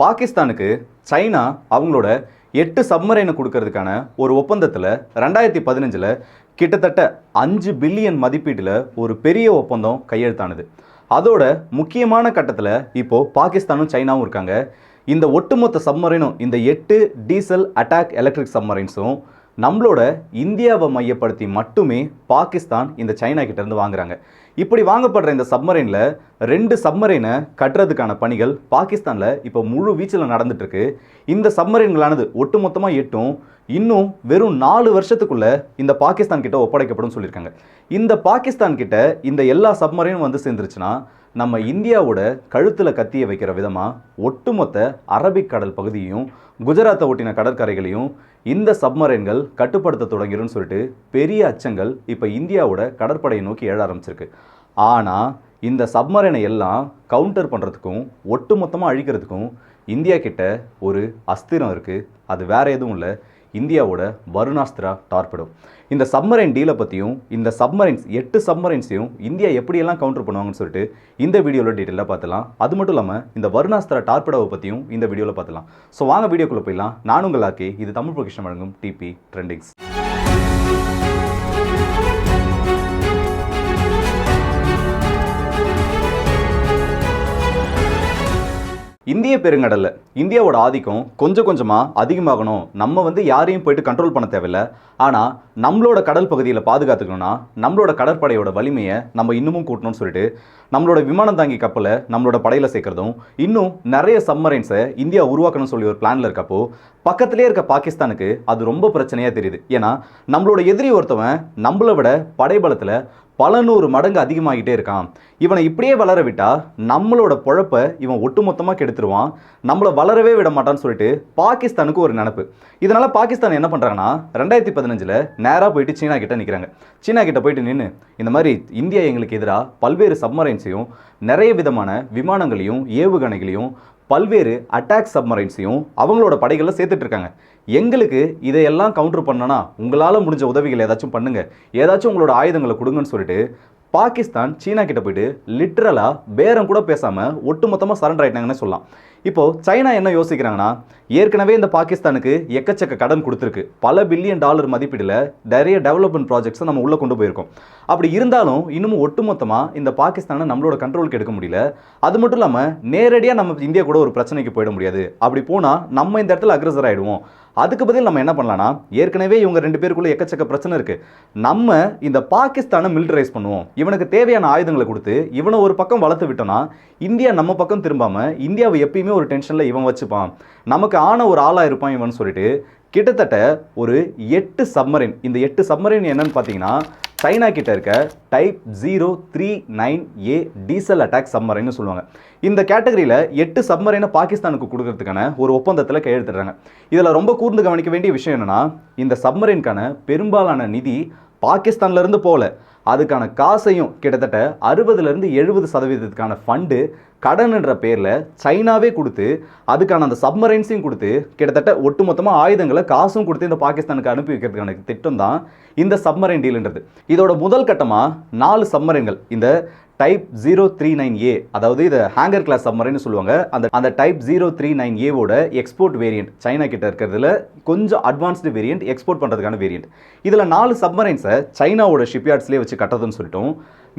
பாகிஸ்தானுக்கு சைனா அவங்களோட எட்டு சப்மரைனை கொடுக்கறதுக்கான ஒரு ஒப்பந்தத்தில் ரெண்டாயிரத்தி பதினஞ்சில் கிட்டத்தட்ட அஞ்சு பில்லியன் மதிப்பீட்டில் ஒரு பெரிய ஒப்பந்தம் கையெழுத்தானது. அதோட முக்கியமான கட்டத்தில் இப்போது பாகிஸ்தானும் சைனாவும் இருக்காங்க. இந்த ஒட்டுமொத்த சப்மரைனும் இந்த எட்டு டீசல் அட்டாக் எலக்ட்ரிக் சப்மரைன்ஸும் நம்மளோட இந்தியாவை மையப்படுத்தி மட்டுமே பாகிஸ்தான் இந்த சைனா கிட்டேருந்து வாங்குறாங்க. இப்படி வாங்கப்படுற இந்த சப்மரைனில் ரெண்டு சப்மரைனை கட்டுறதுக்கான பணிகள் பாகிஸ்தானில் இப்போ முழு வீச்சில் நடந்துட்டுருக்கு. இந்த சப்மரைன்களானது ஒட்டுமொத்தமாக எட்டும் இன்னும் வெறும் நாலு வருஷத்துக்குள்ளே இந்த பாகிஸ்தான் கிட்ட ஒப்படைக்கப்படும் சொல்லியிருக்காங்க. இந்த பாகிஸ்தான் கிட்ட இந்த எல்லா சப்மரைனும் வந்து சேர்ந்துருச்சுன்னா நம்ம இந்தியாவோட கழுத்தில் கத்திய வைக்கிற விதமாக ஒட்டுமொத்த அரபிக் கடல் பகுதியையும் குஜராத்தை ஒட்டின கடற்கரைகளையும் இந்த சப்மரைன்கள் கட்டுப்படுத்த தொடங்கிடும் சொல்லிட்டு பெரிய அச்சங்கள் இப்போ இந்தியாவோட கடற்படையை நோக்கி எழ ஆரம்பிச்சிருக்கு. ஆனால் இந்த சப்மரைனை எல்லாம் கவுண்டர் பண்ணுறதுக்கும் ஒட்டுமொத்தமாக அழிக்கிறதுக்கும் இந்தியா கிட்ட ஒரு அஸ்திரம் இருக்குது அது வேற எதுவும் இல்லை. இந்தியாவோட வருணாஸ்திரா டார்பிடோ இந்த சப்மரைன் டீலை பற்றியும் இந்த சப்மரைன்ஸ் எட்டு சப்மரைன்ஸையும் இந்தியா எப்படியெல்லாம் கவுண்டர் பண்ணுவாங்கன்னு சொல்லிட்டு இந்த வீடியோவில் டீட்டெயிலாக பார்த்துலாம். அது மட்டும் இல்லாமல் இந்த வருணாஸ்திரா டார்பிடோவை பற்றியும் இந்த வீடியோவில் பார்த்துலாம். ஸோ வாங்க வீடியோக்குள்ளே போயிடலாம். நான் உங்கள் ஆக்கி இது தமிழ் பொக்கிஷன் வழங்கும் டிபி ட்ரெண்டிங்ஸ் இந்திய பெருங்கடலில். இந்தியாவோட ஆதிக்கம் கொஞ்சம் கொஞ்சமாக அதிகமாகணும். நம்ம வந்து யாரையும் போயிட்டு கண்ட்ரோல் பண்ண தேவையில்ல. ஆனால் நம்மளோட கடல் பகுதியில் பாதுகாத்துக்கணும்னா நம்மளோட கடற்படையோட வலிமையை நம்ம இன்னமும் கூட்டணும்னு சொல்லிட்டு நம்மளோட விமானம் தாங்கி கப்பலை நம்மளோட படையில் சேர்க்குறதும் இன்னும் நிறைய சப்மரைன்ஸை இந்தியா உருவாக்கணும்னு சொல்லி ஒரு பிளானில் இருக்கப்போ பக்கத்திலே இருக்க பாகிஸ்தானுக்கு அது ரொம்ப பிரச்சனையாக தெரியுது. ஏன்னா நம்மளோட எதிரி ஒருத்தவன் நம்மளை விட படைபலத்தில் பல நூறு மடங்கு அதிகமாகிட்டே இருக்கான். இவனை இப்படியே வளர விட்டால் நம்மளோட பொழப்ப இவன் ஒட்டுமொத்தமாக கெடுத்துருவான். நம்மளை வளரவே விட மாட்டான்னு சொல்லிட்டு பாகிஸ்தானுக்கு ஒரு நினப்பு. இதனால் பாகிஸ்தான் என்ன பண்ணுறாங்கன்னா ரெண்டாயிரத்தி பதினஞ்சில் நேராக போயிட்டு சீனா கிட்ட நிற்கிறாங்க சீனா கிட்ட போயிட்டு நின்று இந்த மாதிரி இந்தியா எங்களுக்கு எதிராக பல்வேறு சப்மரைன்ஸையும் நிறைய விதமான விமானங்களையும் ஏவுகணைகளையும் பல்வேறு அட்டாக் சப்மரைன்ஸையும் அவங்களோட படைகளில் சேர்த்துட்ருக்காங்க எங்களுக்கு இதையெல்லாம் கவுண்டர் பண்ணனா உங்களால் முடிஞ்ச உதவிகள் ஏதாச்சும் பண்ணுங்கள் ஏதாச்சும் உங்களோட ஆயுதங்களை கொடுங்கன்னு சொல்லிட்டு பாகிஸ்தான் சீனா கிட்ட போயிட்டு லிட்ரலாக பேரம் கூட பேசாமல் ஒட்டுமொத்தமாக சரண்டர் ஆகிட்டாங்கன்னு சொல்லலாம். இப்போ சைனா என்ன யோசிக்கிறாங்கன்னா ஏற்கனவே இந்த பாகிஸ்தானுக்கு எக்கச்சக்க கடன் கொடுத்துருக்கு. பல பில்லியன் டாலர் மதிப்பீடில் நிறைய டெவலப்மெண்ட் ப்ராஜெக்ட்ஸை நம்ம உள்ளே கொண்டு போயிருக்கோம். அப்படி இருந்தாலும் இன்னமும் ஒட்டுமொத்தமாக இந்த பாகிஸ்தானை நம்மளோட கண்ட்ரோலுக்கு எடுக்க முடியல. அது மட்டும் இல்லாமல் நேரடியாக நம்ம இந்தியா கூட ஒரு பிரச்சனைக்கு போயிட முடியாது. அப்படி போனால் நம்ம இந்த இடத்துல அக்ரஸர் ஆகிடுவோம் அதுக்கு பதில் நம்ம என்ன பண்ணலாம்னா ஏற்கனவே இவங்க ரெண்டு பேருக்குள்ள எக்கச்சக்க பிரச்சனை இருக்குது நம்ம இந்த பாகிஸ்தானை மிலிட்டரைஸ் பண்ணுவோம். இவனுக்கு தேவையான ஆயுதங்களை கொடுத்து இவனை ஒரு பக்கம் வளர்த்து விட்டோம்னா இந்தியா நம்ம பக்கம் திரும்பாமல் இந்தியாவை எப்பயுமே ஒரு டென்ஷனில் இவன் வச்சுப்பான். நமக்கு ஆன ஒரு ஆளாக இருப்பான் இவன் சொல்லிட்டு கிட்டத்தட்ட ஒரு எட்டு சப்மரின் இந்த எட்டு சப்மரின் என்னன்னு பார்த்தீங்கன்னா சைனா கிட்ட இருக்க type zero three nine A diesel attack சம்மரைன்னு சொல்லுவாங்க. இந்த கேட்டகரியில் எட்டு சம்மரைனை பாகிஸ்தானுக்கு கொடுக்கறதுக்கான ஒரு ஒப்பந்தத்தில் கையெழுத்துறாங்க இதில் ரொம்ப கூர்ந்து கவனிக்க வேண்டிய விஷயம் என்னென்னா இந்த சம்மரைனுக்கான பெரும்பாலான நிதி பாகிஸ்தான்லேருந்து போகல. அதுக்கான காசையும் கிட்டத்தட்ட அறுபதுலேருந்து எழுபது சதவீதத்துக்கான ஃபண்டு கடன்ன்ற பேரில் சைனாவே கொடுத்து அதுக்கான அந்த சப்மரைன்ஸையும் கொடுத்து கிட்டத்தட்ட ஒட்டுமொத்தமாக ஆயுதங்களை காசும் கொடுத்து இந்த பாகிஸ்தானுக்கு அனுப்பி வைக்கிறதுக்கான திட்டம் தான் இந்த சப்மரைன் டீல்ன்றது இதோட முதல் கட்டமாக நாலு சப்மரைன்கள் இந்த type zero three nine A அதாவது இதை ஹேங்கர் கிளாஸ் சப்மரைன்னு சொல்லுவாங்க. அந்த அந்த டைப் ஜீரோ த்ரீ நைன் ஏவோட எக்ஸ்போர்ட் வேரியன்ட் சைனா கிட்ட இருக்கிறதுல கொஞ்சம் அட்வான்ஸ்டு வேரியன்ட் எக்ஸ்போர்ட் பண்ணுறதுக்கான வேரியன்ட் இதில் நாலு சப்மரைன்ஸை சைனாவோட ஷிப்யார்ட்ஸ்லேயே வச்சு கட்டுறதுன்னு சொல்லிட்டோம்.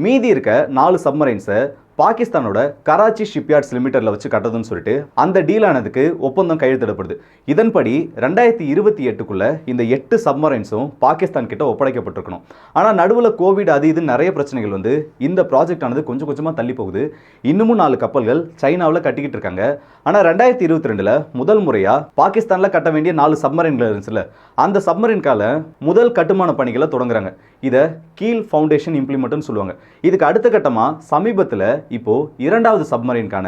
மீதி இருக்க நாலு சப்மரைன்ஸை பாகிஸ்தானோட கராச்சி ஷிப்யார்ட்ஸ் லிமிட்டடில் வச்சு கட்டுறதுன்னு சொல்லிட்டு அந்த டீல் ஆனதுக்கு ஒப்பந்தம் கையெழுத்திடப்படுது. இதன்படி ரெண்டாயிரத்தி இருபத்தி எட்டுக்குள்ள இந்த எட்டு சப்மரைன்ஸும் பாகிஸ்தான் கிட்ட ஒப்படைக்கப்பட்டிருக்கணும். ஆனால் நடுவில் கோவிட் அது இது நிறைய பிரச்சனைகள் வந்து இந்த ப்ராஜெக்ட் ஆனது கொஞ்சம் கொஞ்சமாக தள்ளி போகுது. இன்னமும் நாலு கப்பல்கள் சைனாவில் கட்டிக்கிட்டு இருக்காங்க. ஆனால் ரெண்டாயிரத்தி இருபத்தி ரெண்டில் முதல் முறையாக பாகிஸ்தானில் கட்ட வேண்டிய நாலு சப்மரைன்கள் இருந்துச்சுல அந்த சப்மரைன்கால முதல் கட்டுமான பணிகளை தொடங்குறாங்க. இதை கீல் ஃபவுண்டேஷன் இம்ப்ளிமெண்ட்னு சொல்லுவாங்க. இதுக்கு அடுத்த கட்டமாக சமீபத்தில் இப்போ இரண்டாவது சப்மரீனுக்கான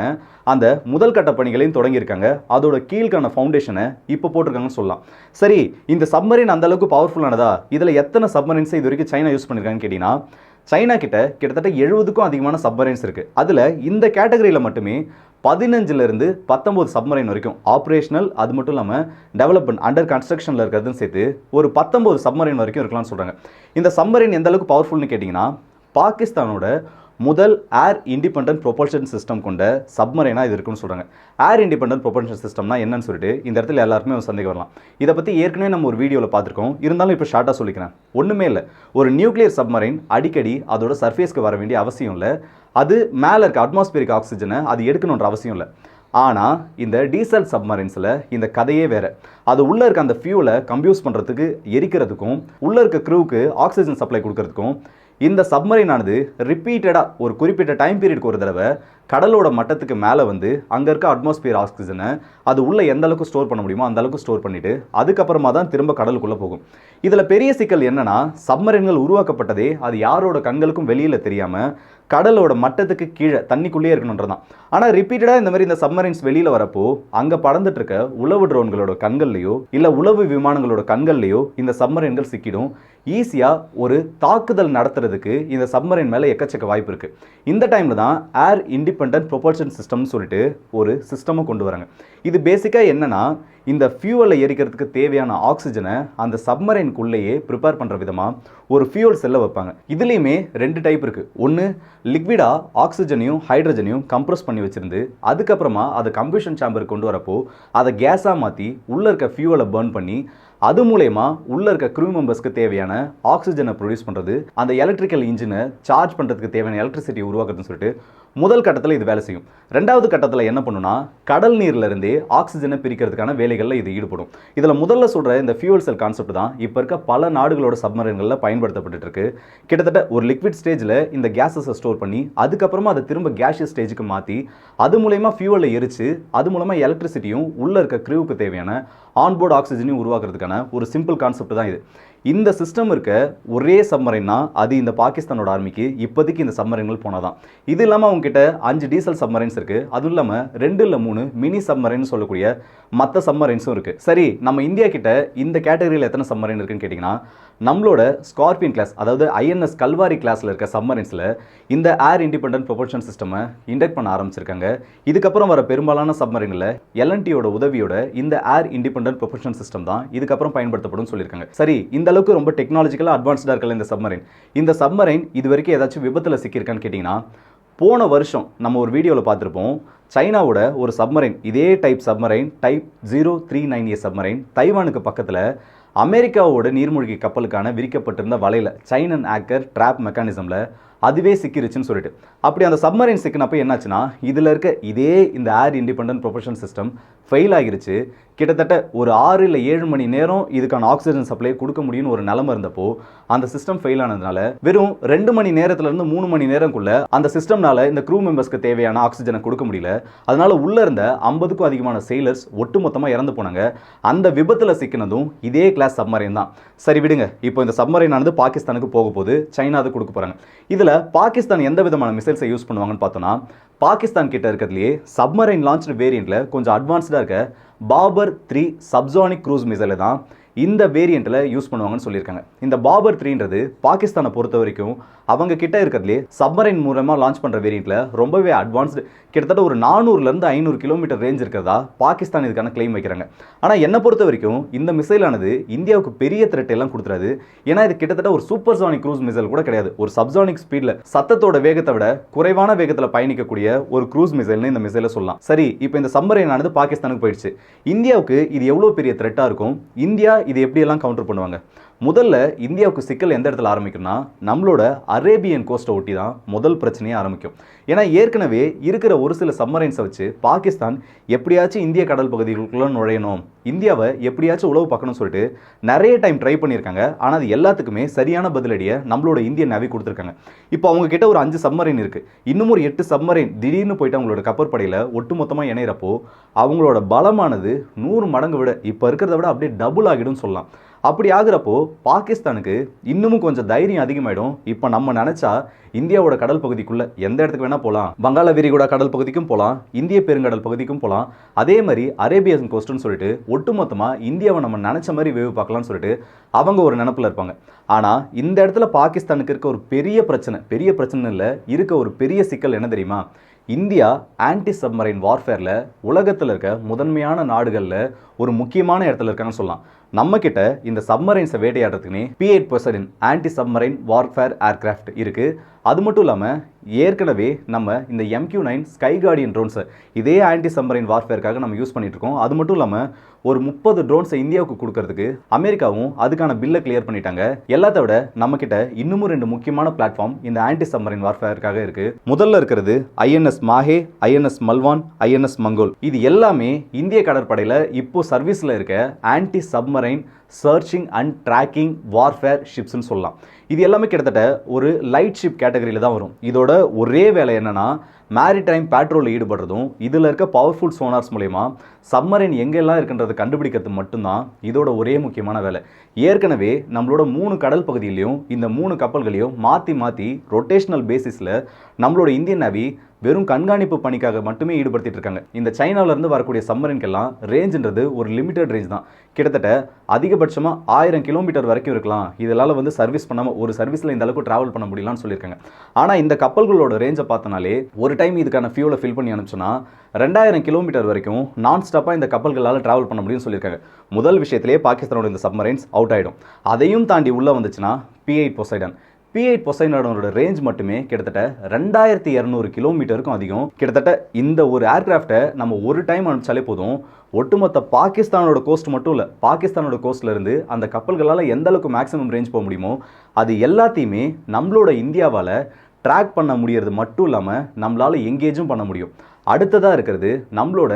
அந்த முதல் கட்ட பணிகளையும் தொடங்கியிருக்காங்க. அதோட கீழ்க்கான ஃபவுண்டேஷனை இப்போ போட்டிருக்காங்கன்னு சொல்லலாம். சரி இந்த சப்மரீன் அந்த அளவுக்கு பவர்ஃபுல்லானதா இதில் எத்தனை சப்மரீன்ஸை இது வரைக்கும் சைனா யூஸ் பண்ணியிருக்காங்கன்னு கேட்டிங்கன்னா சைனா கிட்ட கிட்டத்தட்ட எழுபதுக்கும் அதிகமான சப்மரைன்ஸ் இருக்குது அதில் இந்த கேட்டகரியில் மட்டுமே பதினஞ்சுலேருந்து பத்தொம்போது சப்மரைன் வரைக்கும் ஆப்ரேஷனல் அது மட்டும் இல்லாமல் டெவலப்மெண்ட் அண்டர் கன்ஸ்ட்ரக்ஷனில் இருக்கிறதுன்னு சேர்த்து ஒரு பத்தொம்போது சப்மரைன் வரைக்கும் இருக்கலாம்னு சொல்கிறாங்க இந்த சப்மரைன் எந்த அளவுக்கு பவர்ஃபுல்னு கேட்டிங்கன்னா பாகிஸ்தானோட முதல் ஏர் இண்டிபெண்ட் ப்ரொபல்ஷன் சிஸ்டம் கொண்ட சப்மரைனாக இது இருக்குன்னு சொல்கிறாங்க ஏர் இண்டிபெண்ட் ப்ரொபல்ஷன் சிஸ்டம்னா என்னன்னு சொல்லிட்டு இந்த இடத்துல எல்லாருக்குமே ஒரு சந்தேகம் வரலாம். இதை பற்றி ஏற்கனவே நம்ம ஒரு வீடியோவில் பார்த்துருக்கோம். இருந்தாலும் இப்போ ஷார்ட்டாக சொல்லிக்கிறேன். ஒன்றுமே இல்லை. ஒரு நியூக்ளியர் சப்மரைன் அடிக்கடி அதோட சர்ஃபேஸ்க்கு வர வேண்டிய அவசியம் இல்லை. அது மேலே இருக்க அட்மாஸ்பியரிக் ஆக்சிஜனை அது எடுக்கணுன்ற அவசியம் இல்லை. ஆனால் இந்த டீசல் சப்மரைன்ஸில் இந்த கதையே வேறு. அது உள்ளே இருக்க அந்த ஃபியூலை கம்ப்யூஸ் பண்ணுறதுக்கு எரிக்கிறதுக்கும் உள்ளே இருக்க க்ரூவுக்கு ஆக்சிஜன் சப்ளை கொடுக்கறதுக்கும் இந்த சப்மரைன் ரிப்பீட்டடாக ஒரு குறிப்பிட்ட டைம் பீரியடுக்கு ஒரு தடவை கடலோட மட்டத்துக்கு மேலே வந்து அங்கே இருக்க அட்மாஸ்பியர் ஆக்சிஜனை அது உள்ளே எந்த அளவுக்கு ஸ்டோர் பண்ண முடியுமோ அந்த அளவுக்கு ஸ்டோர் பண்ணிவிட்டு அதுக்கப்புறமா தான் திரும்ப கடலுக்குள்ளே போகும். இதில் பெரிய சிக்கல் என்னென்னா சப்மரைன்கள் உருவாக்கப்பட்டதே அது யாரோட கண்களுக்கும் வெளியில் தெரியாமல் கடலோட மட்டத்துக்கு கீழே தண்ணிக்குள்ளேயே இருக்கணுன்றதான் ஆனால் ரிப்பீட்டடாக இந்த மாதிரி இந்த சப்மரைன்ஸ் வெளியில் வரப்போ அங்கே பறந்துட்டு இருக்க உளவு ட்ரோன்களோட கண்கள்லையோ இல்லை உளவு விமானங்களோட கண்கள்லையோ இந்த சப்மரைன்கள் சிக்கிடும். ஈஸியாக ஒரு தாக்குதல் நடத்துறதுக்கு இந்த சப்மரைன் மேலே எக்கச்சக்க வாய்ப்பு இருக்குது இந்த டைமில் தான் ஏர் இண்டிபெண்டன்ட் ப்ரொபல்ஷன் சிஸ்டம்னு சொல்லிட்டு ஒரு சிஸ்டமை கொண்டு வராங்க. இது பேசிக்காக என்னென்னா இந்த ஃபியூவலை எரிக்கிறதுக்கு தேவையான ஆக்சிஜனை அந்த சப்மரைனுக்குள்ளேயே ப்ரிப்பேர் பண்ணுற விதமாக ஒரு ஃபியூவல் செல்லை வைப்பாங்க. இதுலேயுமே ரெண்டு டைப் இருக்குது ஒன்று லிக்விடாக ஆக்சிஜனையும் ஹைட்ரஜனையும் கம்ப்ரஸ் பண்ணி வச்சுருந்து அதுக்கப்புறமா அதை கம்பியூஷன் சாம்பர் கொண்டு வரப்போ அதை கேஸாக மாற்றி உள்ளே இருக்க ஃபியூவலை பர்ன் பண்ணி அது மூலயமா உள்ளே இருக்க க்ரூ மெம்பர்ஸ்க்கு தேவையான ஆக்சிஜனை ப்ரொடியூஸ் பண்ணுறது அந்த எலக்ட்ரிக்கல் இன்ஜினை சார்ஜ் பண்ணுறதுக்கு தேவையான எலக்ட்ரிசிட்டி உருவாக்குறதுன்னு சொல்லிட்டு முதல் கட்டத்தில் இது வேலை செய்யும். ரெண்டாவது கட்டத்தில் என்ன பண்ணுன்னா கடல் நீர்லேருந்தே ஆக்சிஜனை பிரிக்கிறதுக்கான வேலைகளில் இது ஈடுபடும். இதில் முதல்ல சொல்கிற இந்த ஃபியூல் செல் கான்செப்ட் தான் இப்போ இருக்க பல நாடுகளோட சப்மரீன்களில் பயன்படுத்தப்பட்டு இருக்கு கிட்டத்தட்ட ஒரு லிக்விட் ஸ்டேஜில் இந்த கேஸஸை ஸ்டோர் பண்ணி அதுக்கப்புறமா அதை திரும்ப கேஷியஸ் ஸ்டேஜுக்கு மாற்றி அது மூலயமா ஃபியூவலை எரிச்சு அது மூலமாக எலக்ட்ரிசிட்டியும் உள்ளே இருக்க க்ரூவுக்கு தேவையான ஆன்போர்டு ஆக்சிஜனையும் உருவாக்குறதுக்கான ஒரு சிம்பிள் கான்செப்ட் தான் இது. இந்த சிஸ்டம் இருக்க ஒரே சப்மரைன்னா அது இந்த பாகிஸ்தானோட ஆர்மிக்கு இப்போதைக்கு இந்த சப்மரைன்கள் போனதான். இது இல்லாமல் அவங்க கிட்ட அஞ்சு டீசல் சப்மரைன்ஸ் இருக்குது அதுவும் இல்லாமல் ரெண்டு இல்லை மூணு மினி சப்மரைன் சொல்லக்கூடிய மற்ற சப்மரைன்ஸும் இருக்குது சரி நம்ம இந்தியா கிட்ட இந்த கேட்டகரியில் எத்தனை சப்மரைன் இருக்குன்னு கேட்டிங்கன்னா நம்மளோட ஸ்கார்பியன் கிளாஸ் அதாவது ஐஎன்எஸ் கல்வாரி கிளாஸில் இருக்க சப்மரைன்ஸில் இந்த ஏர் இண்டிபெண்டன்ட் ப்ரொபல்ஷன் சிஸ்டமை இண்டக்ட் பண்ண ஆரம்பிச்சிருக்காங்க. இதுக்கப்புறம் வர பெரும்பாலான சப்மரைனில் எல்என்டியோட உதவியோட இந்த ஏர் இண்டிபெண்டன்ட் ப்ரொபல்ஷன் சிஸ்டம் தான் இதுக்கப்புறம் பயன்படுத்தப்படும் சொல்லியிருக்காங்க. சரி இந்த அளவுக்கு ரொம்ப டெக்னாலஜிக்கலாக அட்வான்ஸ்டாக இருக்கல இந்த சப்மரைன் இந்த சப்மரைன் இது வரைக்கும் ஏதாச்சும் விபத்தில் சிக்கியிருக்கான்னு கேட்டிங்கன்னா போன வருஷம் நம்ம ஒரு வீடியோவில் பார்த்துருப்போம் சைனாவோட ஒரு சப்மரைன் இதே type submarine type zero three nine A submarine தைவானுக்கு பக்கத்தில் அமெரிக்காவோட நீர்மூழ்கி கப்பலுக்கான விரிக்கப்பட்டிருந்த வலையில் சைனன் ஆக்கர் ட்ராப் மெக்கானிசமில் அதுவே சிக்கிருச்சுன்னு சொல்லிட்டு. அப்படி அந்த சப்மரைன் சிக்கினப்போ என்னாச்சுன்னா இதில் இருக்க இதே இந்த air independent propulsion system fail ஆகிருச்சு. கிட்டத்தட்ட ஒரு ஆறு இல்லை ஏழு மணி நேரம் இதுக்கான ஆக்சிஜன் சப்ளை கொடுக்க முடியும்னு ஒரு நிலமை இருந்தப்போ அந்த சிஸ்டம் ஃபெயில் ஆனதுனால வெறும் ரெண்டு மணி நேரத்துலேருந்து மூணு மணி நேரம்குள்ள அந்த சிஸ்டம்னால இந்த க்ரூ மெம்பர்ஸ்க்கு தேவையான ஆக்சிஜனை கொடுக்க முடியல. அதனால உள்ள இருந்த ஐம்பதுக்கும் அதிகமான செயலர்ஸ் ஒட்டுமொத்தமாக இறந்து போனாங்க. அந்த விபத்தில் சிக்கினதும் இதே கிளாஸ் சப்மரைன் தான். சரி விடுங்க இப்போ இந்த சப்மரைன் ஆனது பாகிஸ்தானுக்கு போக போது சைனா அது கொடுக்க போகிறாங்க இதில் பாகிஸ்தான் எந்த விதமான மிசைல்ஸை யூஸ் பண்ணுவாங்கன்னு பார்த்தோன்னா பாகிஸ்தான் கிட்ட இருக்கிறதுலையே சப்மரைன் லான்ச்டு வேரியண்ட்டில் கொஞ்சம் அட்வான்ஸ்டாக இருக்க பாபர் த்ரீ சப்சானிக் க்ரூஸ் மிசைலை தான் இந்த வேரியண்ட்டில் யூஸ் பண்ணுவாங்கன்னு சொல்லியிருக்காங்க. இந்த பாபர் த்ரீன்றது பாகிஸ்தானை பொறுத்த வரைக்கும் அவங்க கிட்ட இருக்கிறதுலே சப்மரைன் மூலமாக லான்ச் பண்ணுற வேரியண்ட்டில் ரொம்பவே அட்வான்ஸ்டு கிட்டத்தட்ட ஒரு நானூறுலேருந்து ஐநூறு கிலோமீட்டர் ரேஞ்ச் இருக்கிறதா பாகிஸ்தான் இதுக்கான கிளைம் வைக்கிறாங்க. ஆனால் என்னை பொறுத்த வரைக்கும் இந்த மிசைலானது இந்தியாவுக்கு பெரிய த்ரெட் எல்லாம் கொடுத்துறாது. ஏன்னா இது கிட்டத்தட்ட ஒரு சூப்பர் சானிக் க்ரூஸ் மிசைல் கூட கிடையாது. ஒரு சப்சானிக் ஸ்பீடில் சத்தத்தோட வேகத்தை விட குறைவான வேகத்தில் பயணிக்கக்கூடிய ஒரு க்ரூஸ் மிசைல்னு இந்த மிசைலை சொல்லலாம். சரி இப்போ இந்த சப்மரைன் ஆனது பாகிஸ்தானுக்கு போயிடுச்சு. இந்தியாவுக்கு இது எவ்வளோ பெரிய த்ரெட்டாக இருக்கும்? இந்தியா இது எப்படியெல்லாம் கவுண்டர் பண்ணுவாங்க? முதல்ல இந்தியாவுக்கு சிக்கல் எந்த இடத்துல ஆரம்பிக்கும்னா நம்மளோட அரேபியன் கோஸ்ட்டை ஒட்டி தான் முதல் பிரச்சனையே ஆரம்பிக்கும். ஏன்னா ஏற்கனவே இருக்கிற ஒரு சில சம்மரைன்ஸை வச்சு பாகிஸ்தான் எப்படியாச்சும் இந்திய கடல் பகுதிகளுக்குள்ளே நுழையணும் இந்தியாவை எப்படியாச்சும் உளவு பார்க்கணும்னு சொல்லிட்டு நிறைய டைம் ட்ரை பண்ணியிருக்காங்க. ஆனால் அது எல்லாத்துக்குமே சரியான பதிலடியை நம்மளோட இந்திய நவி கொடுத்துருக்காங்க. இப்போ அவங்க கிட்ட ஒரு அஞ்சு சம்மரைன் இருக்குது இன்னும் ஒரு எட்டு சம்மரைன் திடீர்னு போயிட்டு அவங்களோட கப்பற்படையில் ஒட்டுமொத்தமாக இணையிறப்போ அவங்களோட பலமானது நூறு மடங்கு விட இப்போ இருக்கிறத விட அப்படியே டபுள் ஆகிடும்னு சொல்லலாம். அப்படி ஆகுறப்போ பாகிஸ்தானுக்கு இன்னமும் கொஞ்சம் தைரியம் அதிகமாயிடும். இப்போ நம்ம நினைச்சா இந்தியாவோட கடல் பகுதிக்குள்ள எந்த இடத்துக்கு வேணா போகலாம் வங்காள விரிகுடா கடல் பகுதிக்கும் போகலாம் இந்திய பெருங்கடல் பகுதிக்கும் போகலாம் அதே மாதிரி அரேபியன் கோஸ்ட்னு சொல்லிட்டு ஒட்டுமொத்தமாக இந்தியாவை நம்ம நினைச்ச மாதிரி வேவு பார்க்கலாம்னு சொல்லிட்டு அவங்க ஒரு நினப்பில் இருப்பாங்க. ஆனால் இந்த இடத்துல பாகிஸ்தானுக்கு இருக்க ஒரு பெரிய பிரச்சனை பெரிய பிரச்சனை இல்லை இருக்க ஒரு பெரிய சிக்கல் என்ன தெரியுமா? இந்தியா ஆன்டி சப்மரைன் வார்ஃபேரில் உலகத்தில் இருக்க முதன்மையான நாடுகளில் ஒரு முக்கியமான இடத்துல இருக்காங்கன்னு சொல்லலாம். நம்ம கிட்ட இந்த சப்மரைன்ஸை வேட்டையாடுறதுக்குனே P eight Poseidon anti submarine warfare aircraft இருக்கு. அது மட்டும் இல்லாமல் ஏற்கனவே நம்ம இந்த எம்கியூ நைன் ஸ்கை கார்டியன் ட்ரோன்ஸை இதே ஆன்டி சம்பரைன் வார்ஃபேருக்காக நம்ம யூஸ் பண்ணிகிட்ருக்கோம் இருக்கோம். அது மட்டும் இல்லாமல் ஒரு முப்பது ட்ரோன்ஸை இந்தியாவுக்கு கொடுக்கறதுக்கு அமெரிக்காவும் அதுக்கான பில்லை கிளியர் பண்ணிட்டாங்க. எல்லாத்த விட நம்மக்கிட்ட இன்னமும் ரெண்டு முக்கியமான பிளாட்ஃபார்ம் இந்த ஆன்டி சம்மரின் வார்ஃபேருக்காக இருக்குது முதல்ல இருக்கிறது INS Mahe INS Malvan INS Mangrol இது எல்லாமே இந்திய கடற்படையில் இப்போ சர்வீஸில் இருக்க anti submarine searching and tracking warfare ஷிப்ஸ்னு சொல்லலாம். இது எல்லாமே கிட்டத்தட்ட ஒரு லைட் ஷிப் கேட்டகரியில் தான் வரும். இதோட ஒரே வேலை என்னென்னா மேரிடைம் பேட்ரோலில் ஈடுபடுறதும் இதில் இருக்க பவர்ஃபுல் சோனார்ஸ் மூலயமா சம்மரின் எங்கெல்லாம் இருக்குன்றதை கண்டுபிடிக்கிறது மட்டும்தான் இதோட ஒரே முக்கியமான வேலை. ஏற்கனவே நம்மளோட மூணு கடல் பகுதியிலையும் இந்த மூணு கப்பல்களையும் மாற்றி மாற்றி ரொட்டேஷனல் பேசிஸில் நம்மளோட இந்தியன் நேவி வெறும் கண்காணிப்பு பணிக்காக மட்டுமே ஈடுபடுத்திட்டு இருக்காங்க. இந்த சைனால இருந்து வரக்கூடிய சம்மரின்கெல்லாம் ரேஞ்சுன்றது ஒரு லிமிடெட் ரேஞ்ச் தான். கிட்டத்தட்ட அதிகபட்சமாக ஆயிரம் கிலோமீட்டர் வரைக்கும் இருக்கலாம். இதனால் வந்து சர்வீஸ் பண்ணாமல் ஒரு சர்வீஸில் இந்த அளவுக்கு ட்ராவல் பண்ண முடியலாம்னு சொல்லியிருக்காங்க. ஆனால் இந்த கப்பல்களோட ரேஞ்சை பார்த்தனாலே ஒரு டைம் இதுக்கான ஃபியூலை ஃபில் பண்ணி அனுப்பிச்சோன்னா ரெண்டாயிரம் கிலோமீட்டர் வரைக்கும் நான் ஸ்டாப்பாக இந்த கப்பல்களால் ட்ராவல் பண்ண முடியும்னு சொல்லியிருக்காங்க. முதல் விஷயத்திலேயே பாகிஸ்தானோட இந்த சப்மரைன்ஸ் அவுட் ஆகிடும் அதையும் தாண்டி உள்ளே வந்துச்சுன்னா P eight Poseidon P eight பொசைனோட range மட்டுமே கிட்டத்தட்ட ரெண்டாயிரத்தி இரநூறு கிலோமீட்டருக்கும் அதிகம். கிட்டத்தட்ட இந்த ஒரு ஏர்கிராஃப்டை நம்ம ஒரு டைம் அனுப்பிச்சாலே போதும். ஒட்டுமொத்த பாகிஸ்தானோட கோஸ்ட் மட்டும் இல்லை பாகிஸ்தானோட கோஸ்ட்லேருந்து அந்த கப்பல்களால் எந்த அளவுக்கு மேக்ஸிமம் ரேஞ்ச் போக முடியுமோ அது எல்லாத்தையுமே நம்மளோட இந்தியாவால் ட்ராக் பண்ண முடியறது மட்டும் இல்லாமல் நம்மளால் எங்கேஜும் பண்ண முடியும். அடுத்ததாக இருக்கிறது நம்மளோட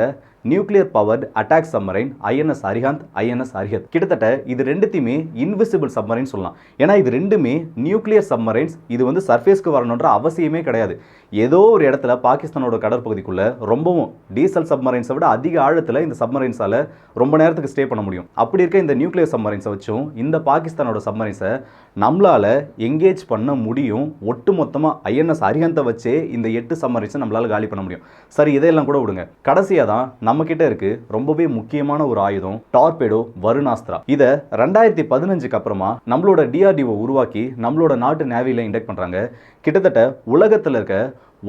nuclear powered attack submarine INS Arihant INS Arihant. கிட்டத்தட்ட இது ரெண்டுத்தையுமே இன்விசிபிள் சம்மரைன் சொல்லலாம். ஏன்னா இது ரெண்டுமே நியூக்ளியர் சம்மரைன்ஸ் இது வந்து சர்ஃபேஸ்க்கு வரணுன்ற அவசியமே கிடையாது. ஏதோ ஒரு இடத்துல பாகிஸ்தானோட கடற்பகுதிக்குள்ளே ரொம்பவும் டீசல் சப்மரைன்ஸை விட அதிக ஆழத்தில் இந்த சப்மரைன்ஸால் ரொம்ப நேரத்துக்கு ஸ்டே பண்ண முடியும். அப்படி இருக்க இந்த நியூக்ளியர் சப்மரைன்ஸை வச்சும் இந்த பாகிஸ்தானோட சப்மரைன்ஸை நம்மளால் எங்கேஜ் பண்ண முடியும். ஒட்டு மொத்தமாக ஐஎன்எஸ் அரிஹந்தை வச்சே இந்த எட்டு சப்மரைன்ஸை நம்மளால் காலி பண்ண முடியும். சரி இதையெல்லாம் கூட விடுங்க. கடைசியாக தான் நம்மக்கிட்ட இருக்குது இருக்கு ரொம்பவே முக்கியமான ஒரு ஆயுதம் டார்பேடோ வருணாஸ்திரா இதை ரெண்டாயிரத்தி பதினஞ்சுக்கு அப்புறமா நம்மளோட டிஆர்டிஓ உருவாக்கி நம்மளோட நாட்டு நேவியில் இண்டக்ட் பண்ணுறாங்க கிட்டத்தட்ட உலகத்தில் இருக்க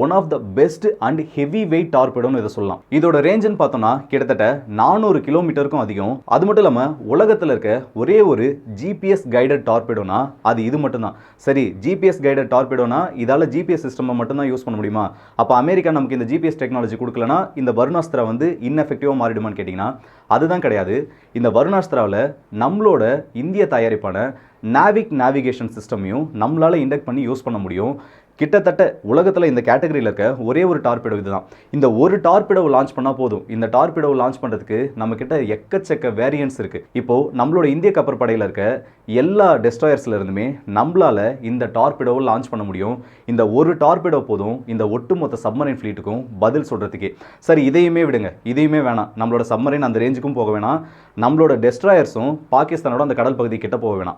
one of the best and heavy weight டார்பேடோன்னு இதை சொல்லலாம். இதோட ரேஞ்சுன்னு பார்த்தோம்னா கிட்டத்தட்ட நானூறு கிலோமீட்டருக்கும் அதிகம். அது மட்டும் இல்லாமல் உலகத்தில் இருக்க ஒரே ஒரு ஜிபிஎஸ் கைடட் டார்பேடோனா அது இது மட்டும்தான். சரி ஜிபிஎஸ் கைடட் டார்பேடோனா இதால் ஜிபிஎஸ் சிஸ்டம் மட்டும்தான் யூஸ் பண்ண முடியுமா? அப்போ அமெரிக்கா நமக்கு இந்த ஜிபிஎஸ் டெக்னாலஜி கொடுக்கலனா இந்த வருணாஸ்திரா வந்து இன்எஃபெக்டிவாக மாறிடுமான்னு கேட்டிங்கன்னா அதுதான் கிடையாது. இந்த வருணாஸ்திராவில் நம்மளோட இந்திய தயாரிப்பான நாவிக் நேவிகேஷன் சிஸ்டமையும் நம்மளால் இண்டக்ட் பண்ணி யூஸ் பண்ண முடியும். கிட்டத்தட்ட உலகத்தில் இந்த கேட்டகரியில் இருக்க ஒரே ஒரு டார்பிடோ இதுதான். இந்த ஒரு டார்பிடோவை லான்ச் பண்ணால் போதும். இந்த டார்பிடோவை லான்ச் பண்ணுறதுக்கு நம்மக்கிட்ட எக்கச்சக்க வேரியன்ஸ் இருக்குது இப்போது நம்மளோட இந்திய கப்பற்படையில் இருக்க எல்லா டெஸ்ட்ராயர்ஸ்லேருந்துமே நம்மளால் இந்த டார்பிடோவை லான்ச் பண்ண முடியும். இந்த ஒரு டார்பிடோ போதும் இந்த ஒட்டுமொத்த சப்மரைன் ஃப்ளீட்டுக்கும் பதில் சொல்கிறதுக்கே சரி இதையுமே விடுங்க. இதையுமே வேணாம். நம்மளோட சப்மரைன் அந்த ரேஞ்சுக்கும் போக வேணாம். நம்மளோட டெஸ்ட்ராயர்ஸும் பாகிஸ்தானோட அந்த கடல் பகுதி கிட்ட போக வேணாம்.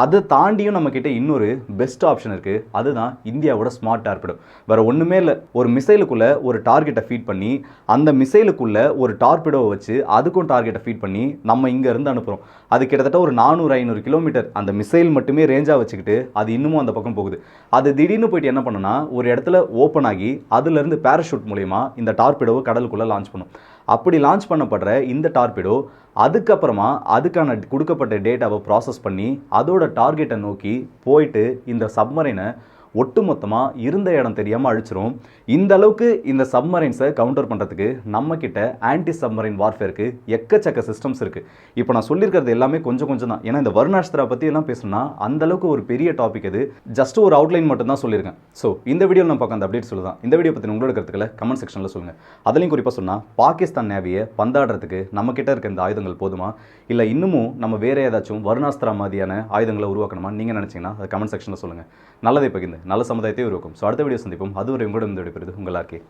அதை தாண்டியும் நம்மக்கிட்ட இன்னொரு பெஸ்ட் ஆப்ஷன் இருக்குது அதுதான் இந்தியாவோட ஸ்மார்ட் டார்பிடோ வேறு ஒன்றுமே இல்லை. ஒரு மிசைலுக்குள்ளே ஒரு டார்கெட்டை ஃபீட் பண்ணி அந்த மிசைலுக்குள்ளே ஒரு டார்பிடோவை வச்சு அதுக்கும் டார்கெட்டை ஃபீட் பண்ணி நம்ம இங்கேருந்து அனுப்புகிறோம் அது கிட்டத்தட்ட ஒரு நானூறு ஐநூறு கிலோமீட்டர் அந்த மிசைல் மட்டுமே ரேஞ்சாக வச்சுக்கிட்டு அது இன்னமும் அந்த பக்கம் போகுது. அது திடீர்னு போயிட்டு என்ன பண்ணுன்னா ஒரு இடத்துல ஓப்பன் ஆகி அதுலேருந்து பேராஷூட் மூலயமா இந்த டார்பிடோவை கடலுக்குள்ளே லான்ச் பண்ணும். அப்படி லான்ச் பண்ணப்படுற இந்த டார்பிடோ அதுக்கப்புறமா அதுக்கான கொடுக்கப்பட்ட டேட்டாவை ப்ராசஸ் பண்ணி அதோட டார்கெட்டை நோக்கி போயிட்டு இந்த சப்மரைனை ஒட்டுமொத்தமாக இருந்த இடம் தெரியாமல் அழிச்சிரும். இந்த அளவுக்கு இந்த சப்மரைன்ஸை கவுண்டர் பண்ணுறதுக்கு நம்ம கிட்ட ஆன்டி சப்மரைன் வார்ஃபேருக்கு எக்கச்சக்க சிஸ்டம்ஸ் இருக்குது இப்போ நான் சொல்லியிருக்கிறது எல்லாமே கொஞ்சம் கொஞ்சம் தான். ஏன்னா இந்த வருணாஸ்திரா பற்றி எல்லாம் பேசணும்னா அந்த அளவுக்கு ஒரு பெரிய டாபிக் இது ஜஸ்ட் ஒரு அவுட்லைன் மட்டும் தான் சொல்லியிருக்கேன். ஸோ இந்த வீடியோவில் நான் பார்க்க அந்த அப்டேட் சொல்லுதான். இந்த வீடியோ பற்றி உங்களோட கருத்துக்களை கமெண்ட் செக்ஷனில் சொல்லுங்கள் அதுலேயும் குறிப்பாக சொன்னால் பாகிஸ்தான் நேவியை பந்தாடுறதுக்கு நம்ம கிட்ட இருக்க இந்த ஆயுதங்கள் போதுமா? இல்லை இன்னமும் நம்ம வேறு ஏதாச்சும் வருணாஸ்திரா மாதிரியான ஆயுதங்களை உருவாக்கணுமா? நீங்கள் நினச்சிங்கன்னா அதை கமெண்ட் செக்ஷனில் சொல்லுங்கள் நல்லதை பகிர்ந்து. நல்ல சமுதாயத்தை உருவாக்கும். ஸோ அடுத்த வீடியோ சந்திப்போம். அதுவரை உங்களிடம் இந்த விடைபெறுது உங்கள் ஆர்கே